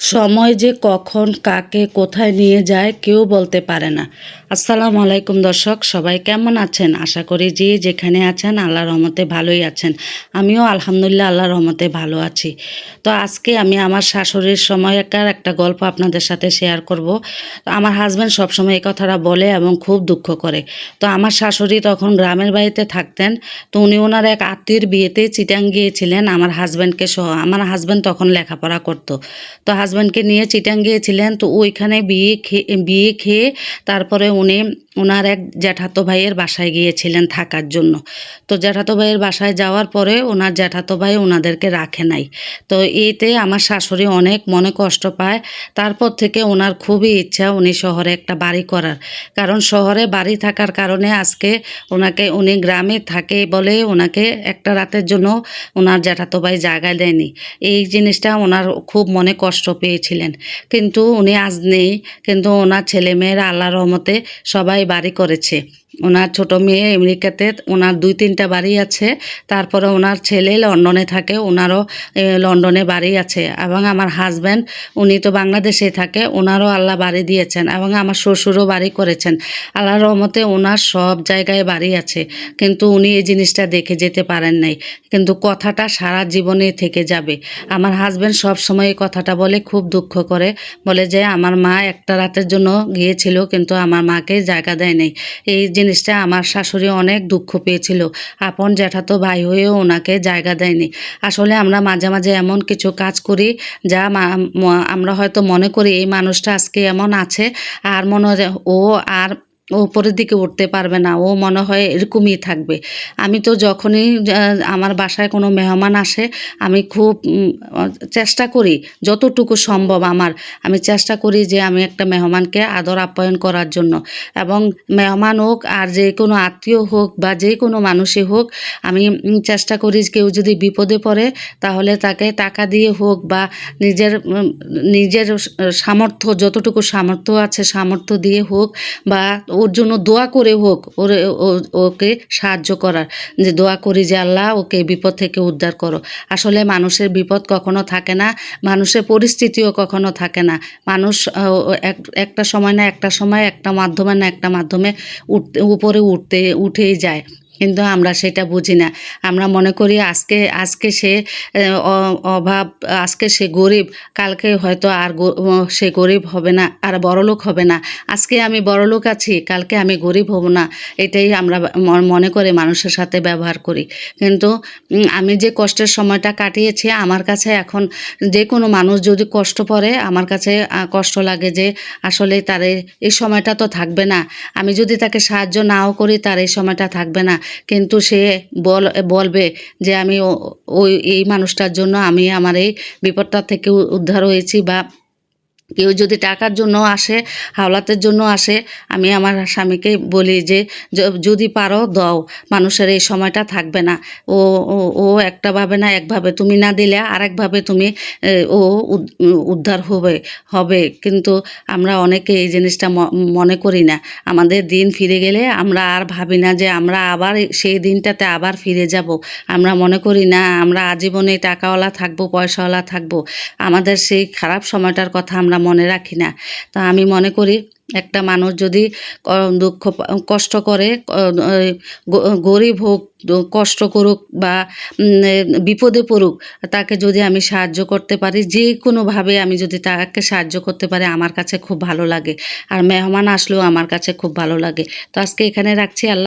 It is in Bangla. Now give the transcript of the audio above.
সময় যে কখন কাকে কোথায় নিয়ে যায় কেউ বলতে পারে না। আসসালামু আলাইকুম দর্শক, সবাই কেমন আছেন? আশা করি যে যেখানে আছেন আল্লাহ রহমতে ভালোই আছেন। আমিও আলহামদুলিল্লাহ আল্লাহ রহমতে ভালো আছি। তো আজকে আমি আমার শাশুড়ির সময়কার একটা গল্প আপনাদের সাথে শেয়ার করব। তো আমার হাজব্যান্ড সবসময় এই কথাটা বলে এবং খুব দুঃখ করে। তো আমার শাশুড়ি তখন গ্রামের বাড়িতে থাকতেন। তো উনি ওনার এক আত্মীয়র বিয়েতে চিটাং গিয়েছিলেন। আমার হাজব্যান্ডকে সহ, আমার হাজব্যান্ড তখন লেখাপড়া করতো। তো হাজব্যান্ডকে নিয়ে চিটাং গিয়েছিলেন, তো ওইখানে বিয়ে খেয়ে বিয়ে খেয়ে তারপরে উনি ওনার এক জ্যাঠাতো ভাইয়ের বাসায় গিয়েছিলেন থাকার জন্য। তো জ্যাঠাতো ভাইয়ের বাসায় যাওয়ার পরে ওনার জ্যাঠাতো ভাই ওনাদেরকে রাখে নাই। তো এতে আমার শাশুড়ি অনেক মনে কষ্ট পায়। তারপর থেকে ওনার খুবই ইচ্ছা উনি শহরে একটা বাড়ি করার। কারণ শহরে বাড়ি থাকার কারণে আজকে ওনাকে, উনি গ্রামে থাকে বলে ওনাকে একটা রাতের জন্য ওনার জ্যাঠাতো ভাই জায়গা দেয়নি। এই জিনিসটা ওনার খুব মনে কষ্ট পেয়েছিলেন। কিন্তু উনি আজ নেই। কিন্তু ওনার ছেলেমেয়েরা আল্লাহ রহমতে সবাই বাড়ি করেছে। ওনার ছোট মেয়ে আমেরিকাতে, ওনার দুই তিনটা বাড়ি আছে। তারপরে ওনার ছেলে লন্ডনে থাকে, ওনারও লন্ডনে বাড়ি আছে। এবং আমার হাজব্যান্ড উনি তো বাংলাদেশে থাকে, ওনারও আল্লাহ বাড়ি দিয়েছেন এবং আমার শ্বশুরও বাড়ি করেছেন। আল্লাহর রহমতে ওনার সব জায়গায় বাড়ি আছে। কিন্তু উনি এই জিনিসটা দেখে যেতে পারেন নাই। কিন্তু কথাটা সারা জীবনে থেকে যাবে। আমার হাজব্যান্ড সব সময় এই কথাটা বলে, খুব দুঃখ করে। বলে যে, আমার মা একটা রাতের জন্য গিয়েছিল, কিন্তু আমার মাকে জায়গা দেয় নাই। এই জিনিসটা আমার শাশুড়ি অনেক দুঃখ পেয়েছিল। আপন জ্যাঠাতো ভাই হয়েও ওনাকে জায়গা দেয়নি। আসলে আমরা মাঝে মাঝে এমন কিছু কাজ করি যা আমরা হয়তো মনে করি এই মানুষটা আজকে এমন আছে, আর মনে ও আর ও উপরের দিকে উঠতে পারবে না, ও মনে হয় এরকমই থাকবে। আমি তো যখনই আমার বাসায় কোনো মেহমান আসে, আমি খুব চেষ্টা করি, যতটুকু সম্ভব আমার, আমি চেষ্টা করি যে আমি একটা মেহমানকে আদর আপ্যায়ন করার জন্য। এবং মেহমান হোক আর যে কোনো আত্মীয় হোক বা যে কোনো মানুষই হোক, আমি চেষ্টা করি কেউ যদি বিপদে পড়ে, তাহলে তাকে টাকা দিয়ে হোক বা নিজের নিজের সামর্থ্য, যতটুকু সামর্থ্য আছে সামর্থ্য দিয়ে হোক বা ওর জন্য দোয়া করে হোক, ওর ওকে সাহায্য করার। যে দোয়া করি যে, আল্লাহ, ওকে বিপদ থেকে উদ্ধার করো। আসলে মানুষের বিপদ কখনো থাকে না, মানুষের পরিস্থিতিও কখনো থাকে না। মানুষ এক- একটা সময় না, একটা সময়, একটা মাধ্যমে না, একটা মাধ্যমে উঠতে উপরে উঠতে, উঠেই যায়। কিন্তু আমরা সেটা বুঝি না। আমরা মনে করি আজকে আজকে সে অভাব, আজকে সে গরিব, কালকে হয়তো আর সে গরিব হবে না, আর বড়লোক হবে না। আজকে আমি বড়লোক আছি, কালকে আমি গরিব হব না, এটাই আমরা মনে করে মানুষের সাথে ব্যবহার করি। কিন্তু আমি যে কষ্টের সময়টা কাটিয়েছি, আমার কাছে এখন যে কোনো মানুষ যদি কষ্ট পড়ে, আমার কাছে কষ্ট লাগে যে আসলে তার, এই সময়টা তো থাকবে না। আমি যদি তাকে সাহায্য নাও করি, তার এই সময়টা থাকবে না। কিন্তু সে বল, বলবে যে আমি ওই, এই মানুষটার জন্য আমি আমার এই বিপদটা থেকে উদ্ধার হয়েছি বা কেউ যদি টাকার জন্য আসে, হাওলাতের জন্য আসে, আমি আমার স্বামীকে বলি যে যদি পারো দাও, মানুষের এই সময়টা থাকবে না। ও, ও- একটা ভাবে না একভাবে তুমি না দিলে আরেকভাবে তুমি ও উদ- উদ্ধার হবে হবে। কিন্তু আমরা অনেকে এই জিনিসটা মনে করি না। আমাদের দিন ফিরে গেলে আমরা আর ভাবি না যে, আমরা আবার সেই দিনটাতে আবার ফিরে যাব। আমরা মনে করি না, আমরা আজীবনে টাকাওয়ালা থাকব, পয়সাওয়ালা থাকব। আমাদের সেই খারাপ সময়টার কথা আমরা মনে রাখি না। তা আমি মনে করি একটা মানুষ যদি দুঃখ কষ্ট করে গরিব হোক কষ্ট করুক বা বিপদে পড়ুক, তাকে যদি আমি সাহায্য করতে পারি, যে কোনোভাবে আমি যদি তাকে সাহায্য করতে পারি, আমার কাছে খুব ভালো লাগে। আর মেহমান আসলেও আমার কাছে খুব ভালো লাগে। তো আজকে এখানে রাখছি। আল্লাহ